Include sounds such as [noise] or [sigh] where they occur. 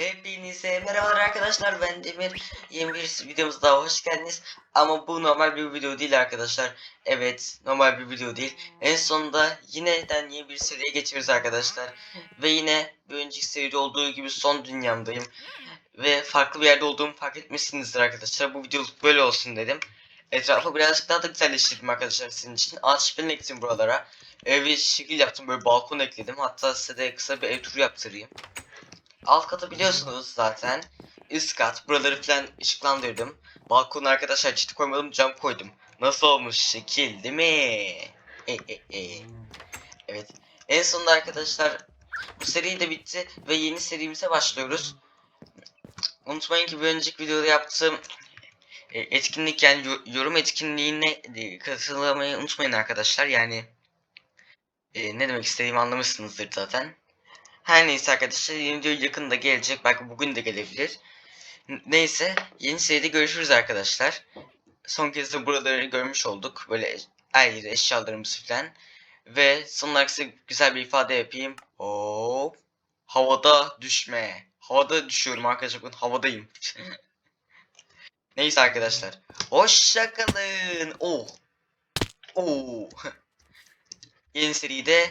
Hepinize merhabalar arkadaşlar. Ben Demir. Yeni bir videomuza daha hoş geldiniz. Ama bu normal bir video değil arkadaşlar. Evet normal bir video değil. En sonunda yineden yeni bir seriye geçiyoruz arkadaşlar. Ve yine bir önceki seride olduğu gibi son dünyamdayım. Ve farklı bir yerde olduğumu fark etmişsinizdir arkadaşlar. Bu videoluk böyle olsun dedim. Etrafı birazcık daha da güzelleştirdim arkadaşlar sizin için. Ağaç falan ekledim buralara. Evi şekil yaptım böyle balkon ekledim. Hatta size de kısa bir ev turu yaptırayım Alt katı biliyorsunuz zaten. Üst kat. Buraları falan ışıklandırdım. Balkona arkadaşlar çiti koymadım cam koydum. Nasıl olmuş şekil değil mi? E, e, e. Evet. En sonunda arkadaşlar bu seri de bitti ve yeni serimize başlıyoruz. Unutmayın ki bir önceki videoda yaptığım e, etkinlik yani yo- yorum etkinliğine katılmayı unutmayın arkadaşlar. Yani e, ne demek istediğimi anlamışsınızdır zaten. Her neyse arkadaşlar yeni video yakında gelecek. Belki bugün de gelebilir. Neyse yeni seride görüşürüz arkadaşlar. Son kez de buraları görmüş olduk. Böyle her yeri eşyalarımız falan. Ve son olarak size güzel bir ifade yapayım. Hop. Havada düşme. Havada düşüyorum arkadaşlar. Bakın havadayım. [laughs] Neyse arkadaşlar. Hoşçakalın. Oh. Oh. [laughs] Yeni seride